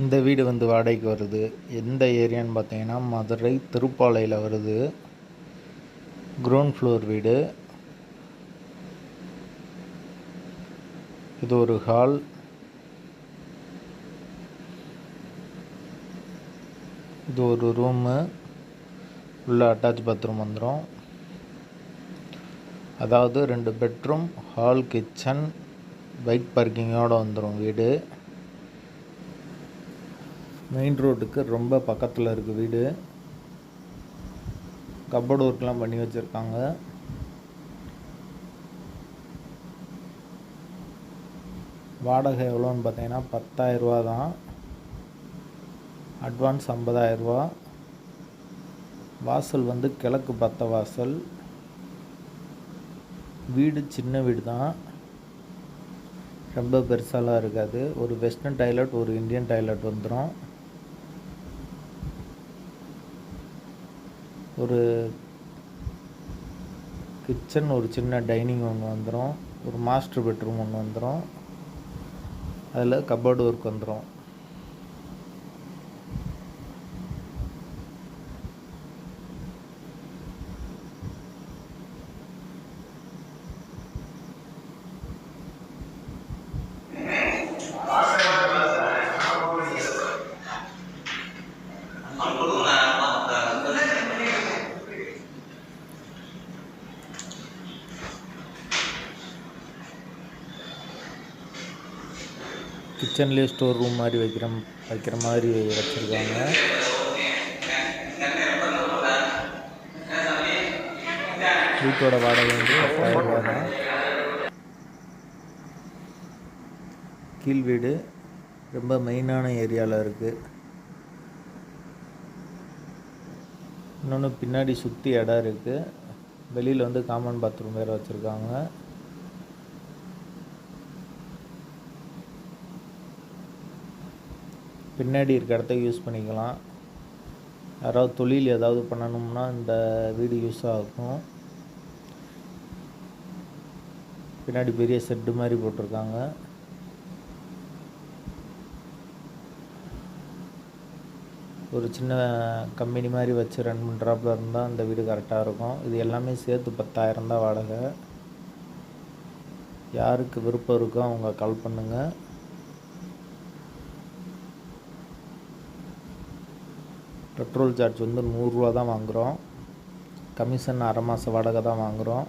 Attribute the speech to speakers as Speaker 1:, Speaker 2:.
Speaker 1: இந்த வீடு வந்து வாடகைக்கு வருது. எந்த ஏரியான்னு பார்த்தீங்கன்னா மதுரை திருப்பாலையில் வருது. கிரவுண்ட் ஃப்ளோர் வீடு. இது ஒரு ஹால் இது ஒரு ரூமு உள்ள அட்டாச் பாத்ரூம் வந்துடும் அதாவது ரெண்டு பெட்ரூம் ஹால் கிச்சன் பைக் பார்க்கிங்கோடு வந்துடும் வீடு. மெயின் ரோட்டுக்கு ரொம்ப பக்கத்தில் இருக்குது வீடு. கப்போர்டு ஒர்க்லாம் பண்ணி வச்சுருக்காங்க. வாடகை எவ்வளோன்னு பார்த்தீங்கன்னா பத்தாயிரரூவா தான். அட்வான்ஸ் ஐம்பதாயிரரூவா வாசல் வந்து கிழக்கு பத்த வாசல். வீடு சின்ன வீடு தான். ரொம்ப பெருசாலாம் இருக்காது. ஒரு வெஸ்டர்ன் டாய்லெட் ஒரு இந்தியன் டாய்லெட் வந்துடும் ஒரு கிச்சன் ஒரு சின்ன டைனிங் ஒன்று வந்துடும் ஒரு மாஸ்டர் பெட்ரூம் ஒன்று வந்துடும் அதில் கப்போர்டு ஒர்க் வந்துடும் கிச்சன்லேயே ஸ்டோர் ரூம் மாதிரி வைக்கிற வைக்கிற மாதிரி வச்சுருக்காங்க. வீட்டோட வாடகை வந்து பத்தாயிரம் ரூபா தான். கீழ் வீடு ரொம்ப மெயினான ஏரியாவில் இருக்குது இன்னொன்று பின்னாடி சுற்றி இடம் இருக்குது வெளியில் வந்து காமன் பாத்ரூம் வேறு வச்சுருக்காங்க. பின்னாடி இருக்க இடத்த யூஸ் பண்ணிக்கலாம். யாராவது தொழில் ஏதாவது பண்ணணும்னா இந்த வீடு யூஸ் ஆகும். பின்னாடி பெரிய செட்டு மாதிரி போட்டிருக்காங்க. ஒரு சின்ன கம்பெனி மாதிரி வச்சு ரன் பண்ணுறாப்புல இருந்தால் இந்த வீடு கரெக்டாக இருக்கும். இது எல்லாமே சேர்த்து பத்தாயிரம் தான் வாடகை. யாருக்கு விருப்பம் இருக்கோ அவங்க கால் பண்ணுங்கள் பெட்ரோல் சார்ஜ் வந்து நூறுரூவா தான் வாங்குகிறோம் கமிஷன் அரை மாத வாடகை தான் வாங்குகிறோம்